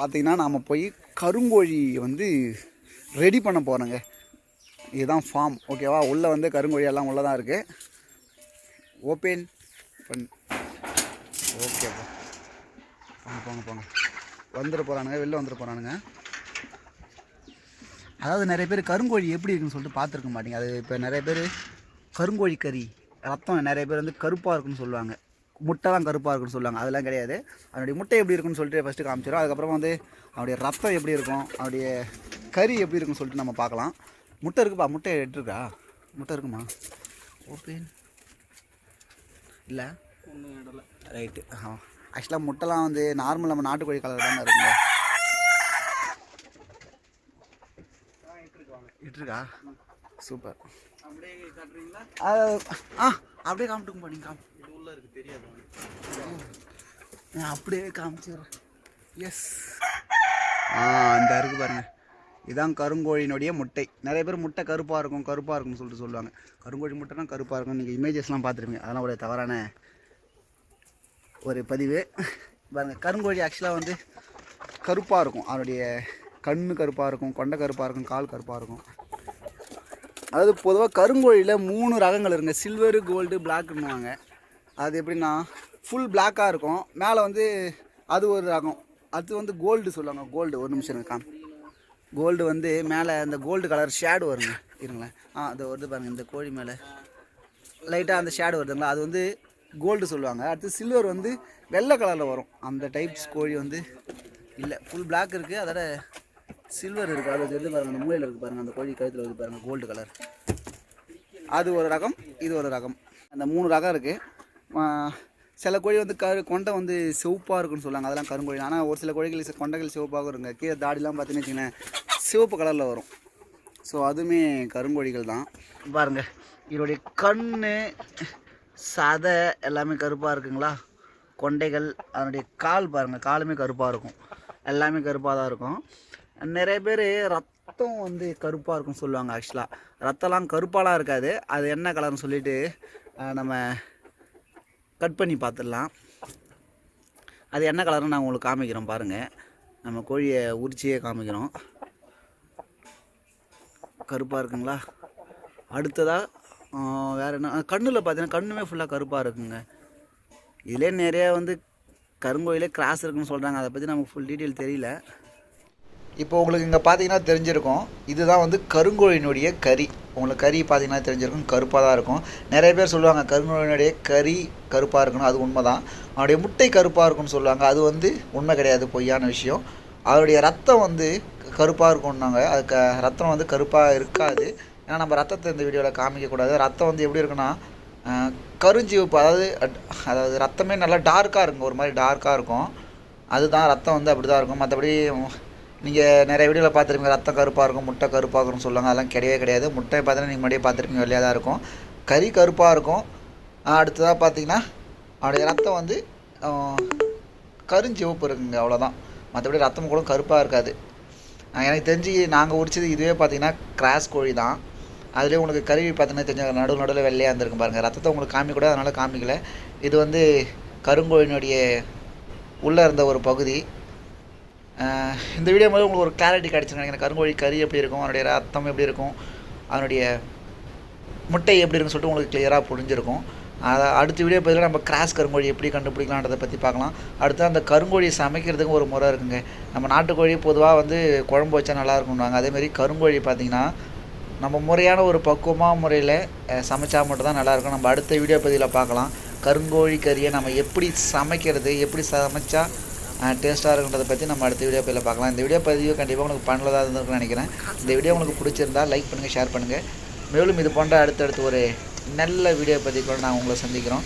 பார்த்தீங்கன்னா நாம் போய் கருங்கோழி வந்து ரெடி பண்ண போகிறோங்க இதுதான் ஃபார்ம் ஓகேவா உள்ளே வந்து கருங்கோழி எல்லாம் உள்ளே தான் இருக்குது ஓப்பன் பண் ஓகேப்பா போங்க போங்க போங்க. வந்துட போகிறானுங்க வெளில வந்துட போகிறானுங்க அதாவது நிறைய பேர் கருங்கோழி எப்படி இருக்குன்னு சொல்லிட்டு பார்த்துருக்க மாட்டீங்க. அது இப்போ நிறைய பேர் கருங்கோழி கறி ரத்தம் நிறைய பேர் வந்து கருப்பாக இருக்குன்னு சொல்லுவாங்க. முட்டைலாம் கருப்பாக இருக்குன்னு சொல்லுவாங்க. அதெல்லாம் கிடையாது. அதனுடைய முட்டை எப்படி இருக்குன்னு சொல்லிட்டு ஃபஸ்ட்டு காமிச்சிடும் அதுக்கப்புறம் வந்து அவனுடைய ரத்தம் எப்படி இருக்கும் அவனுடைய கறி எப்படி இருக்குன்னு சொல்லிட்டு நம்ம பார்க்கலாம். முட்டை இருக்குப்பா முட்டை எடுத்துருக்கா? முட்டை இருக்குமா? ஓப்பன் இல்லை? ரைட்டு ஆ ஆக்சுவலாக முட்டைலாம் வந்து நார்மல் நம்ம நாட்டுக்கோழி கலர் தானே இருக்குங்க. இட்டுருக்கா சூப்பர் ஆ அப்படியே காமிட்டுக்கும்பா நீங்கள் காமி. உள்ள இருக்கு தெரியாது நான் அப்படியே காமிச்சிடுறேன். எஸ் ஆ அந்த இருக்கு பாருங்க. இதான் கருங்கோழியினுடைய முட்டை. நிறைய பேர் முட்டை கருப்பாக இருக்கும் கருப்பாக இருக்கும்னு சொல்லிட்டு சொல்லுவாங்க. கருங்கோழி முட்டைனா கருப்பாக இருக்கும் நீங்கள் இமேஜஸ்லாம் பார்த்துருப்பீங்க. அதெல்லாம் ஒரு தவறான ஒரு பதிவு. பாருங்க கருங்கோழி ஆக்சுவலாக வந்து கருப்பாக இருக்கும். அதனுடைய கண்ணு கருப்பாக இருக்கும் கொண்டை கருப்பாக இருக்கும் கால் கருப்பாக இருக்கும். அதாவது பொதுவாக கருங்கோழியில் மூணு ரகங்கள் இருங்க சில்வரு கோல்டு பிளாக்னுவாங்க அது எப்படின்னா ஃபுல் பிளாக்காக இருக்கும். மேலே வந்து அது ஒரு ரகம். அது வந்து கோல்டு சொல்லுவாங்க. கோல்டு ஒரு நிமிஷம் இருங்க கோல்டு வந்து மேலே அந்த கோல்டு கலர் ஷேடு வருங்க. இருங்களேன். ஆ அது வருது பாருங்கள் இந்த கோழி மேலே. லைட்டாக அந்த ஷேடு வருதுங்களா? அது வந்து கோல்டு சொல்லுவாங்க. அடுத்து சில்வர் வந்து வெள்ளை கலரில் வரும். அந்த டைப்ஸ் கோழி வந்து இல்லை. ஃபுல் பிளாக் இருக்குது அதோட சில்வர் இருக்குது அது வந்து பாருங்கள் அந்த மூலையில் இருக்குது பாருங்கள் அந்த கோழி கழுத்தில் வந்து பாருங்கள் கோல்டு கலர் அது ஒரு ரகம் இது ஒரு ரகம். அந்த மூணு ரகம் இருக்குது சில கோழி வந்து கரு கொண்டை வந்து சிவப்பாக இருக்குன்னு சொல்லுவாங்க அதெல்லாம் கருங்கோழி. ஆனால் ஒரு சில கோழிகள் கொண்டைகள் சிவப்பாக இருங்க கீழே தாடிலாம் பார்த்தீங்கன்னு வச்சுக்கோங்களேன் சிவப்பு கலரில் வரும். ஸோ அதுவுமே கருங்கோழிகள் தான். பாருங்கள் இதோடைய கண் சதை எல்லாமே கருப்பாக இருக்குங்களா? கொண்டைகள் அதனுடைய கால் பாருங்கள் காலுமே கருப்பாக இருக்கும். எல்லாமே கருப்பாக தான் இருக்கும். நிறைய பேர் ரத்தம் வந்து கருப்பாக இருக்கும்னு சொல்லுவாங்க ஆக்சுவலாக ரத்தம்லாம் கருப்பாலாம் இருக்காது. அது என்ன கலர்னு சொல்லிட்டு நம்ம கட் பண்ணி பார்த்துடலாம் அது என்ன கலர்னு நான் உங்களுக்கு காமிக்கிறோம் பாருங்கள் நம்ம கோழியை உரிச்சியே காமிக்கிறோம். கருப்பாக இருக்குங்களா? அடுத்ததாக வேறு என்ன? கண்ணில் பார்த்தீங்கன்னா கண்ணுமே ஃபுல்லாக கருப்பாக இருக்குங்க. இதிலே நிறையா வந்து கருங்கோயிலே கிராஸ் இருக்குன்னு சொல்கிறாங்க அதை பற்றி நமக்கு ஃபுல் டீட்டெயில் தெரியல. இப்போ உங்களுக்கு இங்கே பார்த்தீங்கன்னா தெரிஞ்சிருக்கும். இதுதான் வந்து கருங்கோழியினுடைய கறி. உங்களுக்கு கறி பார்த்தீங்கன்னா தெரிஞ்சிருக்கும். கருப்பாக தான் இருக்கும். நிறைய பேர் சொல்லுவாங்க கருங்கோழினுடைய கறி கருப்பாக இருக்கணும். அது உண்மை தான் அவனுடைய முட்டை கருப்பாக இருக்கும்னு சொல்லுவாங்க. அது வந்து உண்மை கிடையாது பொய்யான விஷயம். அவருடைய ரத்தம் வந்து கருப்பாக இருக்கும்னாங்க. அது க ரத்தம் வந்து கருப்பாக இருக்காது. ஏன்னா நம்ம ரத்தத்தை இந்த வீடியோவில் காமிக்கக்கூடாது. ரத்தம் வந்து எப்படி இருக்குன்னா கருஞ்சிவப்பு அதாவது அட்- அதாவது ரத்தமே நல்லா டார்க்காக இருக்கும். ஒரு மாதிரி டார்க்காக இருக்கும். அதுதான் ரத்தம் வந்து அப்படி தான் இருக்கும். மற்றபடி நீங்கள் நிறைய வீடியோவில் பார்த்துருப்பீங்க. ரத்தம் கருப்பாக இருக்கும் முட்டை கருப்பாக இருக்கும்னு சொல்லுவாங்க. அதெல்லாம் கிடையவே கிடையாது. முட்டை பார்த்தீங்கன்னா நீங்கள் முன்னாடியே பார்த்துருப்பீங்க வெளியாக தான் இருக்கும். கறி கருப்பாக இருக்கும். அடுத்ததாக பார்த்தீங்கன்னா அவனுடைய ரத்தம் வந்து கருஞ்சிவப்பு இருக்குங்க அவ்வளோதான் மற்றபடி ரத்தம் கூட கருப்பாக இருக்காது. எனக்கு தெரிஞ்சு நாங்கள் உரிச்சது இதுவே பார்த்தீங்கன்னா கிராஸ் கோழி தான். அதுலேயே உங்களுக்கு கறி பார்த்தீங்கன்னா தெரிஞ்ச நடுவு நடுவில் வெள்ளையாக இருந்திருக்கும் பாருங்கள் ரத்தத்தை உங்களுக்கு காமிக்கூட அதனால் காமிக்கல. இது வந்து கருங்கோழினுடைய உள்ளே இருந்த ஒரு பகுதி. இந்த வீடியோ மூலம் உங்களுக்கு ஒரு கிளாரிட்டி கிடச்சிருக்கேன் நினைக்கிறேன். கருங்கோழி கறி எப்படி இருக்கும்? அதனுடைய ரத்தம் எப்படி இருக்கும்? அதனுடைய முட்டை எப்படி இருக்குன்னு சொல்லிட்டு உங்களுக்கு கிளியராக புரிஞ்சிருக்கும். அதை அடுத்த வீடியோ பதிலாக நம்ம கிராஸ் கருங்கோழி எப்படி கண்டுபிடிக்கலான்றதை பற்றி பார்க்கலாம். அடுத்து அந்த கருங்கோழி சமைக்கிறதுக்கு ஒரு முறை இருக்குங்க. நம்ம நாட்டுக்கோழி பொதுவாக வந்து குழம்பு வச்சா நல்லா இருக்கும்னுவாங்க. அதேமாரி கருங்கோழி பார்த்திங்கன்னா நம்ம முறையான ஒரு பக்குவமாக முறையில் சமைச்சா மட்டும்தான் நல்லாயிருக்கும் நம்ம அடுத்த வீடியோ பதிவில் பார்க்கலாம். கருங்கோழி கறியை நம்ம எப்படி சமைக்கிறது எப்படி சமைச்சா டேஸ்ட்டாக இருக்குன்றதை பற்றி நம்ம அடுத்த வீடியோ பதிவில் பார்க்கலாம். இந்த வீடியோ பதிவு கண்டிப்பாக உங்களுக்கு பண்ணலதாக இருந்திருக்குன்னு நினைக்கிறேன். இந்த வீடியோ உங்களுக்கு பிடிச்சிருந்தா லைக் பண்ணுங்கள் ஷேர் பண்ணுங்கள் மேலும் இது போன்ற அடுத்தடுத்து ஒரு நல்ல வீடியோ பதிவுகளோடு நான் உங்களை சந்திக்கிறோம்.